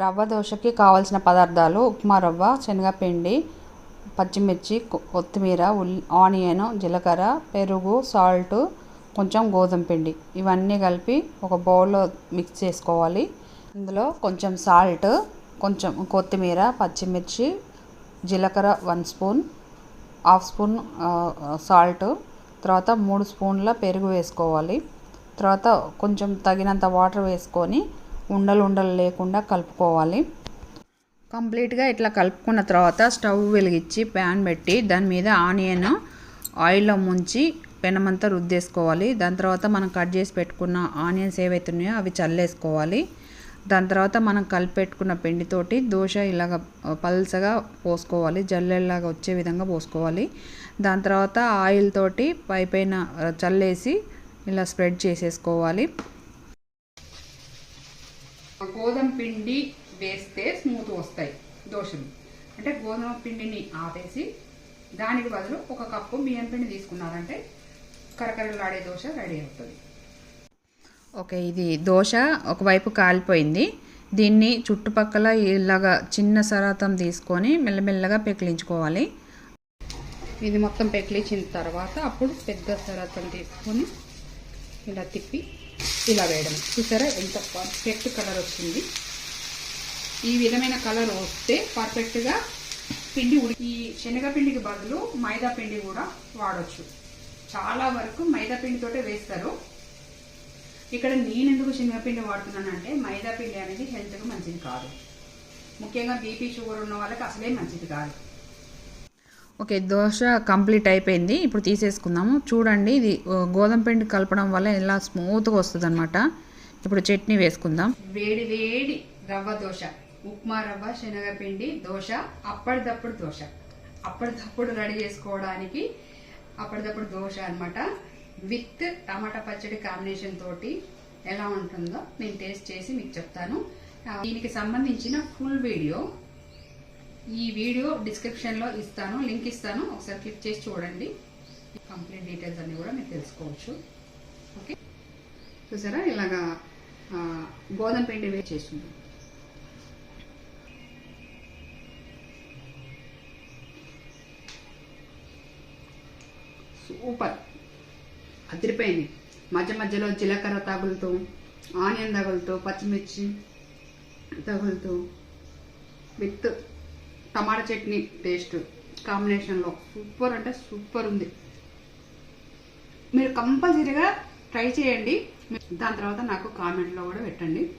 రవ్వ దోశకి కావలసిన పదార్థాలు ఉప్మా రవ్వ శనగపిండి పచ్చిమిర్చి కొత్తిమీర ఉల్లి ఆనియన్ జీలకర్ర పెరుగు సాల్ట్ కొంచెం గోధుమ పిండి. ఇవన్నీ కలిపి ఒక బౌల్లో మిక్స్ చేసుకోవాలి. ఇందులో కొంచెం సాల్ట్ కొంచెం కొత్తిమీర పచ్చిమిర్చి జీలకర్ర one spoon half spoon salt తర్వాత మూడు స్పూన్ల పెరుగు వేసుకోవాలి. తర్వాత కొంచెం తగినంత వాటర్ వేసుకొని ఉండలు ఉండలు లేకుండా కలుపుకోవాలి. కంప్లీట్గా ఇట్లా కలుపుకున్న తర్వాత స్టవ్ వెలిగించి ప్యాన్ పెట్టి దాని మీద ఆనియన్ ఆయిల్లో ముంచి పెనమంతా రుద్దేసుకోవాలి. దాని తర్వాత మనం కట్ చేసి పెట్టుకున్న ఆనియన్స్ ఏవైతే ఉన్నాయో అవి చల్లేసుకోవాలి. దాని తర్వాత మనం కలిపెట్టుకున్న పిండితోటి దోశ ఇలాగ పల్సగా పోసుకోవాలి. జల్లెల్లాగా వచ్చే విధంగా పోసుకోవాలి. దాని తర్వాత ఆయిల్ తోటి పైపైన చల్లేసి ఇలా స్ప్రెడ్ చేసేసుకోవాలి. గోధుమ పిండి వేస్తే స్మూత్ వస్తాయి దోశలు అంటే గోధుమ పిండిని ఆపేసి దానికి బదులు ఒక కప్పు బియ్యం పిండి తీసుకున్నారంటే కరకరలాడే దోశ రెడీ అవుతుంది. ఓకే ఇది దోశ ఒకవైపు కాలిపోయింది. దీన్ని చుట్టుపక్కల ఇలాగా చిన్న సరాతం తీసుకొని మెల్లమెల్లగా పెకిలించుకోవాలి. ఇది మొత్తం పెకిలించిన తర్వాత అప్పుడు పెద్ద సరాతం తీసుకొని ఇలా తిప్పి ఇలా వేయడం. చూసారా ఎంత పర్ఫెక్ట్ కలర్ వస్తుంది ఈ విధమైన కలర్ వస్తే పర్ఫెక్ట్గా పిండి ఉడికి ఈ శనగపిండికి బదులు మైదా పిండి కూడా వాడచ్చు. చాలా వరకు మైదా పిండితోటే వేస్తారు. ఇక్కడ నేను ఎందుకు శనగపిండి వాడుతున్నానంటే మైదా పిండి అనేది హెల్త్కు మంచిది కాదు. ముఖ్యంగా బీపీ షుగర్ ఉన్న వాళ్ళకి అసలే మంచిది కాదు. ఓకే దోశ కంప్లీట్ అయిపోయింది. ఇప్పుడు తీసేసుకుందాము. చూడండి ఇది గోధుమ పిండి కలపడం వల్ల ఇలా స్మూత్గా వస్తుంది అనమాట ఇప్పుడు చట్నీ వేసుకుందాం. వేడి వేడి రవ్వ దోశ. ఉప్మా రవ్వ శనగపిండి దోశ అప్పటిదప్పుడు దోశ. అప్పటిదప్పుడు రెడీ చేసుకోవడానికి అప్పటిదప్పుడు దోశ అన్నమాట. విత్ టమాటా పచ్చడి కాంబినేషన్ తోటి ఎలా ఉంటుందో నేను టేస్ట్ చేసి మీకు చెప్తాను. దీనికి సంబంధించిన ఫుల్ వీడియో ఈ వీడియో డిస్క్రిప్షన్లో ఇస్తాను లింక్ ఇస్తాను. ఒకసారి క్లిక్ చేసి చూడండి. కంప్లీట్ డీటెయిల్స్ అన్ని కూడా మీరు తెలుసుకోవచ్చు. ఓకే చూసారా? ఇలాగా గోధుమ పిండి వేసి చేస్తుంది. సూపర్ అదిరిపోయింది. మధ్య మధ్యలో జీలకర్ర తగులుతూ ఆనియన్ తగులుతూ పచ్చిమిర్చి తగులుతూ విత్ టమాటా చట్నీ టేస్ట్ కాంబినేషన్లో. సూపర్ అంటే సూపర్ ఉంది. మీరు కంపల్సరీగా ట్రై చేయండి. దాని తర్వాత నాకు కామెంట్లో కూడా పెట్టండి.